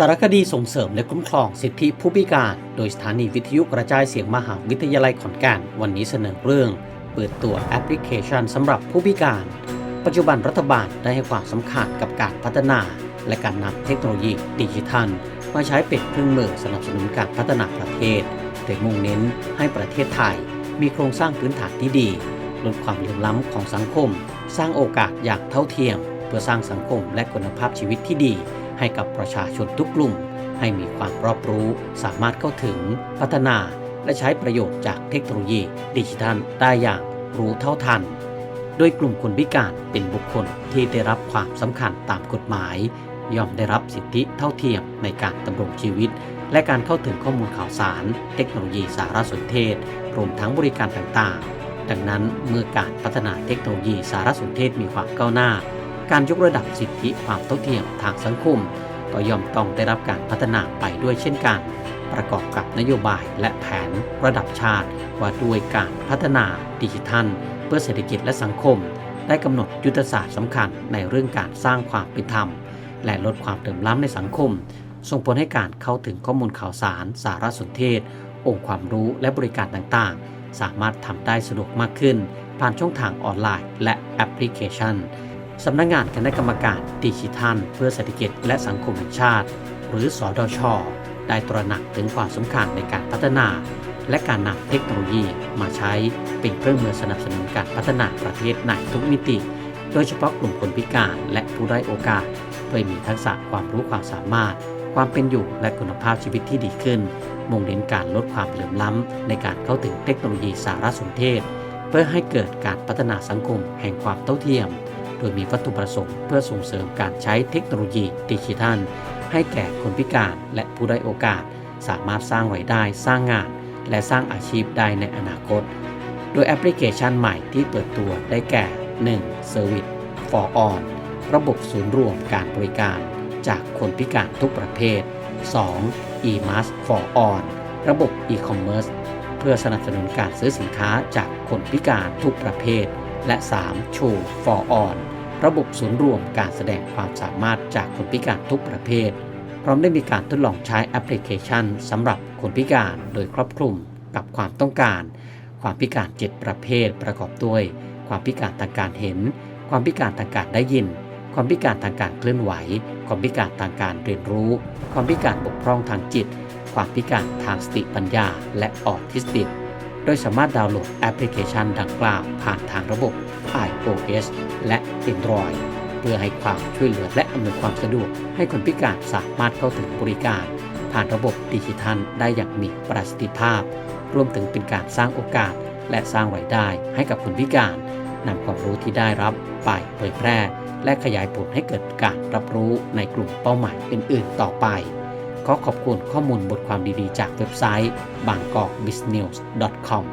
สารคดีส่งเสริมและคุ้มครองสิทธิผู้พิการ โดยสถานีวิทยุกระจายเสียงมหาวิทยาลัยขอนแก่นวันนี้เสนอเรื่อง เปิดตัวแอปพลิเคชันสำหรับผู้พิการ ปัจจุบันรัฐบาลได้ให้ความสำคัญกับการพัฒนา และการนำเทคโนโลยีดิจิทัล มาใช้เป็นเครื่องมือสนับสนุนการพัฒนาประเทศโดยมุ่งเน้นให้ประเทศไทย มีโครงสร้างพื้นฐานที่ดีลดความเหลื่อมล้ำของสังคม สร้างโอกาสอย่างเท่าเทียม เพื่อสร้างสังคมและคุณภาพชีวิตที่ดี ให้กับประชาชนทุกกลุ่ม ให้มีความรอบรู้ สามารถเข้าถึงพัฒนาและใช้ประโยชน์จากเทคโนโลยีดิจิทัลได้อย่างรู้เท่าทัน โดยกลุ่มคนพิการเป็นบุคคลที่ได้รับความสำคัญตามกฎหมาย ย่อมได้รับสิทธิเท่าเทียมในการดำรงชีวิต และการเข้าถึงข้อมูลข่าวสาร เทคโนโลยีสารสนเทศ รวมทั้งบริการต่างๆ ดังนั้นเมื่อการพัฒนาเทคโนโลยีสารสนเทศมีความก้าวหน้า การยกระดับสิทธิความเท่าเทียมทางสังคม ก็ย่อมต้องได้รับการพัฒนาไปด้วยเช่นกัน ประกอบกับนโยบายและแผนระดับชาติ ว่าด้วยการพัฒนาดิจิทัล เพื่อเศรษฐกิจและสังคม ได้กำหนดยุทธศาสตร์สำคัญในเรื่องการสร้างความเป็นธรรม และลดความเหลื่อมล้ำในสังคม ส่งผลให้การเข้าถึงข้อมูลข่าวสาร สารสนเทศ องค์ความรู้และบริการต่างๆ สามารถทำได้สะดวกมากขึ้น ผ่านช่องทางออนไลน์และแอปพลิเคชัน สำนักงานคณะกรรมการดิจิทัล เพื่อเศรษฐกิจและสังคมแห่งชาติ หรือสอดช ได้ตระหนักถึงความสำคัญในการพัฒนา และการนำเทคโนโลยีมาใช้เป็นเครื่องมือสนับสนุนการพัฒนาประเทศในทุกมิติ โดยเฉพาะกลุ่มคนพิการและผู้ได้โอกาสเพื่อมีทักษะความรู้ความสามารถ ความเป็นอยู่และคุณภาพชีวิตที่ดีขึ้น มุ่งเน้นการลดความเหลื่อมล้ำในการเข้าถึงเทคโนโลยีสารสนเทศ เพื่อให้เกิดการพัฒนาสังคมแห่งความเท่าเทียม โดยมีวัตถุประสงค์เพื่อส่งเสริมการใช้เทคโนโลยีดิจิทัล ให้แก่คนพิการและผู้ได้โอกาส สามารถสร้างรายได้สร้างงาน และสร้างอาชีพได้ในอนาคต โดยแอปพลิเคชันใหม่ที่เปิดตัวได้แก่ 1. Service for All ระบบศูนย์รวมการบริการจากคนพิการทุกประเภท 2. eMass for All ระบบ e-commerce เพื่อสนับสนุนการซื้อสินค้าจากคนพิการทุกประเภท และ 3. Show for All ระบบศูนย์รวมการแสดงความสามารถจากคนพิการทุกประเภท พร้อมได้มีการทดลองใช้แอปพลิเคชันสำหรับคนพิการโดยครอบคลุมกับความต้องการ ความพิการ 7 ประเภทประกอบด้วย ความพิการทางการเห็น ความพิการทางการได้ยิน ความพิการทางการเคลื่อนไหว ความพิการทางการเรียนรู้ ความพิการบกพร่องทางจิต ความพิการทางสติปัญญา และออทิสติก โดยสามารถดาวน์โหลดแอปพลิเคชันดังกล่าวผ่านทางระบบ iOS และ Android เพื่อให้ความช่วยเหลือและอำนวยความสะดวก ให้คนพิการสามารถเข้าถึงบริการ ผ่านระบบดิจิทัลได้อย่างมีประสิทธิภาพ รวมถึงเป็นการสร้างโอกาส และสร้างรายได้ให้กับคนพิการนำความรู้ที่ได้รับไปเผยแพร่ และขยายผลให้เกิดการรับรู้ในกลุ่มเป้าหมายอื่น ๆ ต่อไป ขอขอบคุณข้อมูลบทความดีๆ จากเว็บไซต์ bangkokbusiness.com